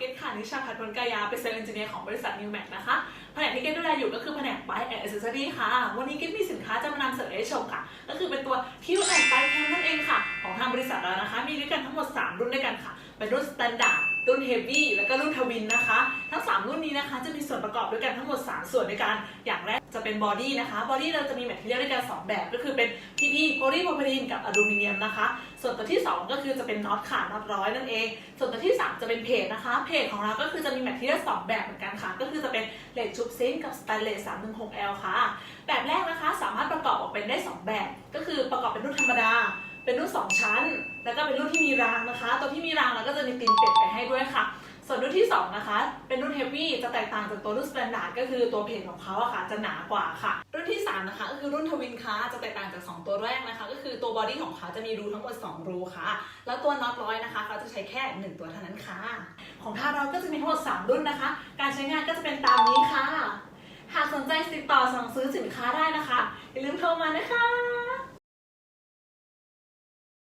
เกตค่ะนิชาพัฒน์พลกายาเป็นเซลล์เอนจิเนียร์ของบริษัทนิวแม็กนะคะแผนกที่เกตดูแลอยู่ก็คือแผนกป้ายแอนด์เอเซอรี่ค่ะ วันนี้เกตมีสินค้าจะมานำเสนอให้ชมค่ะ ก็คือเป็นตัวทิวแอนด์ไบแคมนั่นเองค่ะ ของทางบริษัทเรานะคะ มีด้วยกันทั้งหมด 3 รุ่นด้วยกัน เป็นรุ่นสแตนดาร์ดรุ่นเฮฟวี่แล้วก็รุ่นทวินนะคะ ทั้ง 3 รุ่นนี้นะคะ จะมีส่วนประกอบด้วยกันทั้งหมด 3 ส่วนด้วยกัน อย่างแรกจะเป็นบอดี้นะคะ บอดี้เราจะมีแมทเทียลด้วยกัน 2 แบบ ก็คือเป็น PP โพลีโพรพิลีนกับอลูมิเนียมนะคะ ส่วนตัวที่ 2 ก็คือจะเป็นน็อตค่ะน็อตร้อยนั่นเอง ส่วนตัวที่ 3 จะเป็นเพจนะคะ เพจของเราก็คือจะมีแมทเทียล2แบบเหมือนกันค่ะ ก็คือจะเป็นเหล็กชุบซิงกับสแตนเลส 316L ค่ะ แบบแรกนะคะสามารถประกอบออกเป็นได้ 2 แบบ ก็คือประกอบเป็นรุ่นธรรมดา เป็นรุ่น2 ชั้น แล้วก็เป็นรุ่นที่มีรางนะคะ ตัวที่มีรางเราก็จะมีตีนเป็ดไปให้ด้วยค่ะ ส่วนรุ่นที่ 2 นะคะ เป็นรุ่นเฮฟวี่จะแตกต่างจากตัวรุ่นสแตนดาร์ดก็คือตัวเพจของเขาอะค่ะจะหนากว่าค่ะ รุ่นที่ 3 นะคะก็คือรุ่นทวินค่ะจะแตกต่างจาก 2 ตัวแรกนะคะ ก็คือตัวบอดี้ของเขาจะมีรูทั้งหมด 2 รูค่ะ แล้วตัวน็อตร้อยนะคะเขาจะใช้แค่ 1 ตัวเท่านั้นค่ะ ของทาเราก็จะมีทั้งหมด 3 รุ่นนะคะ การใช้งานก็จะเป็นตามนี้ค่ะ หากสนใจติดต่อสั่งซื้อสินค้าได้นะคะอย่าลืมโทรมานะคะ